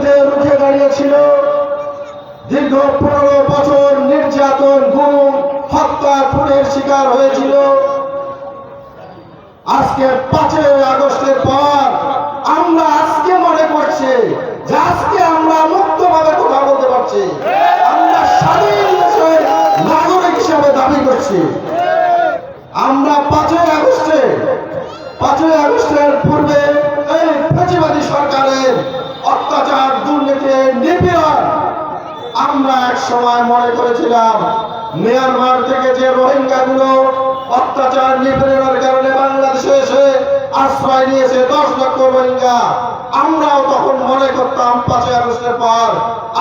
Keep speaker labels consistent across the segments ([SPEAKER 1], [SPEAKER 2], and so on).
[SPEAKER 1] বিরুদ্ধে রুখে দাঁড়িয়েছিল। দীর্ঘ পনেরো বছর নির্যাতন, গুম, হত্যা, খুনের শিকার হয়েছিল। আজকে পাঁচই আগস্টের পর আমরা আজকে মনে করছি যে আজকে আমরা মুক্তভাবে কথা বলতে পারছি। আমরা স্বাধীন দেশের নাগরিক হিসেবে দাবি করছি। আমরা পাঁচই আগস্টে, পাঁচই আগস্টের পূর্বে এই ফেসিবাদী সরকারের অত্যাচার দুর্নীতি নিপীড়ন আমরা এক সময় মনে করেছিলাম। মিয়ানমার থেকে যে রোহিঙ্গা গুলো অত্যাচার নিপীড়নের কারণে বাংলাদেশে এসে আশ্রয় নিয়েছে দশ লক্ষ রোহিঙ্গা, আমরাও তখন মনে করতাম পাঁচই আগস্টের পর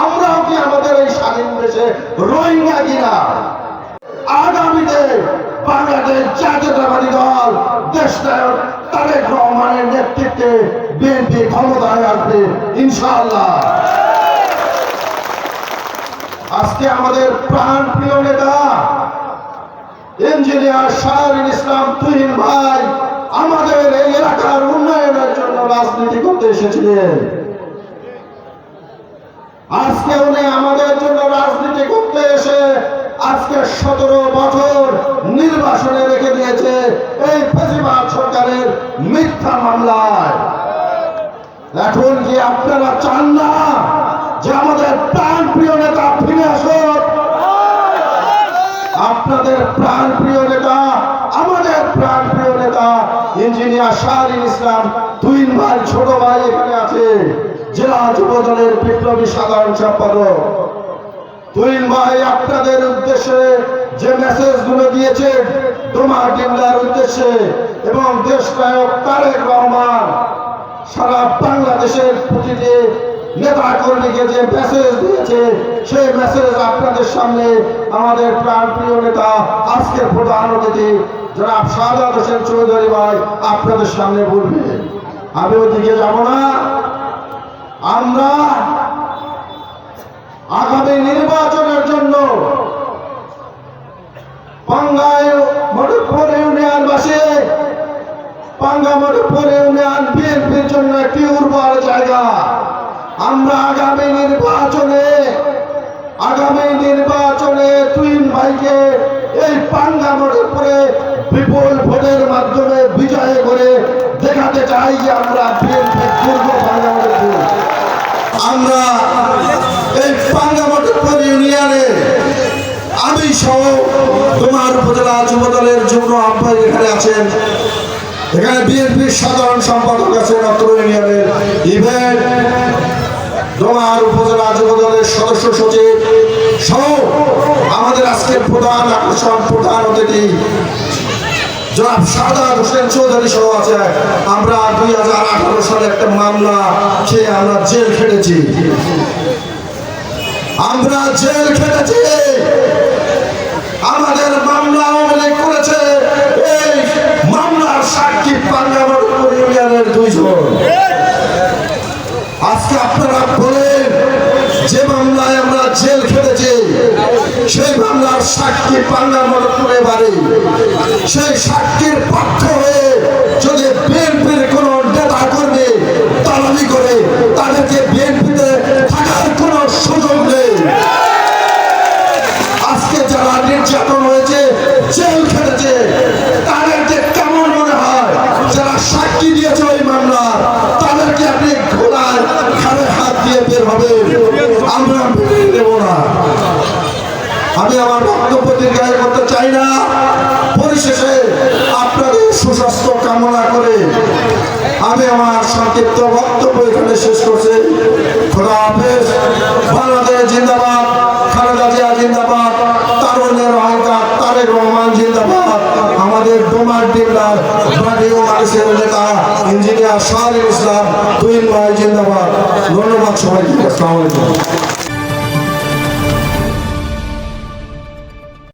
[SPEAKER 1] আমরাও কি আমাদের এই স্বাধীন দেশে রোহিঙ্গা কিনা। আগামীতে বাংলাদেশ জাতীয়তাবাদী দল, দেশ নায়ক তারেক রহমানের নেতৃত্বে বিএনপি ক্ষমতায় আসবে, ইনশাআল্লাহ। আজকে আমাদের প্রাণ প্রিয় নেতা ইঞ্জিনিয়ার শাহরিন ইসলাম তুহিন ভাই, আমাদের এই এলাকার উন্নয়নের জন্য রাজনীতি করতে এসেছিলেন। আজকে উনি আমাদের জন্য রাজনীতি করতে এসে আজকে সতেরো বছর নির্বাসনে রেখে দিয়েছে এই ফেসিবাদ সরকারের মিথ্যা মামলায়। এখন কি আপনারা চান না? যে আমাদের প্রাণ প্রিয় নেতা, ফিরে আসুক আপনাদের প্রাণ প্রিয় নেতা, আমাদের প্রাণ প্রিয় নেতা, ইঞ্জিনিয়ার শাহরিন ইসলাম, দুই ভাই, ছোট ভাই এখানে আছে। জেলা যুব দলের বিপ্লবী সাধারণ সম্পাদক। তুইন ভাই আপনাদের উদ্দেশ্যে যে মেসেজগুলো দিয়েছে, তোমার ডিমলার উদ্দেশ্যে, এবং দেশ নায়ক তারেক রহমান, সারা বাংলাদেশের প্রতিটি নেতা কর্মীকে যে মেসেজ দিয়েছে, সেই মেসেজ আপনাদের সামনে আমাদের প্রাণ প্রিয় নেতা, আজকের প্রধান অতিথি, জনাব শাহজাদ হোসেন চৌধুরী ভাই, আপনাদের সামনে বলবে। আমি ওদিকে যাব না। আমরা আগামী নির্বাচনের জন্য পাঙ্গায় মধুপুর ইউনিয়নবাসী, পাঙ্গা মধুপুর ইউনিয়ন বিএনপির জন্য একটি উর্বর জায়গা। আমরা আগামী নির্বাচনে আগামী নির্বাচনে তুইন ভাইকে এই পাঙ্গা মধুপুরে বিপুল ভোটের মাধ্যমে বিজয় করে দেখাতে চাই যে আমরা বিএনপি পূর্ব পাঙ্গা আমরা এই পাঙ্গামটপুর ইউনিয়নে আমি সহ তোমার উপজেলা যুব দলের যুগ্ম আহ্বায়ক এখানে আছেন। এখানে বিএনপির সাধারণ সম্পাদক আছেন অত্র ইউনিয়নের ইভেন্ট তোমার উপজেলা যুব দলের সদস্য সচিব সহ আমাদের আজকের প্রধান আকর্ষণ, প্রধান অতিথি চৌধুরী আমরা দুই হাজার আঠারো একটা মামলা আমরা জেল খেটেছি। আমরা জেল খেটেছি। আজকে আপনারা বলেন, যে মামলায় আমরা জেল খেটেছি, সেই মামলার সাক্ষী পাঙ্গা মরপুরে বাড়ি সেই সাক্ষীর পক্ষ হয়ে যদি বিএনপির কোন নেতা কর্মী দালালি করে, তাদেরকে বিএনপিতে থাকার কোন সুযোগ নেই। আজকে যারা নির্যাতন হয়েছে, জেল খেটেছে আমরা মেনে নেব না। আমি আমার বক্তব্য দীর্ঘায়ু করতে চাই না। পরিশেষে আপনাদের সুস্বাস্থ্য কামনা করে আমি আমার সংক্ষিপ্ত বক্তব্য এখানে শেষ করছি। খোদা হাফেজ, বাংলাদেশ জিন্দাবাদ, খালেদা জিয়া জিন্দাবাদ তারুণের অহংকার, তারেক রহমান জিন্দাবাদ, আমাদের ডোমার ডিল্লার ও মানুষের নেতা, ইঞ্জিনিয়ার শাহরুল ইসলাম তুহিন ভাই জিন্দাবাদ। ধন্যবাদ সবাইকে, আসসালামু আলাইকুম।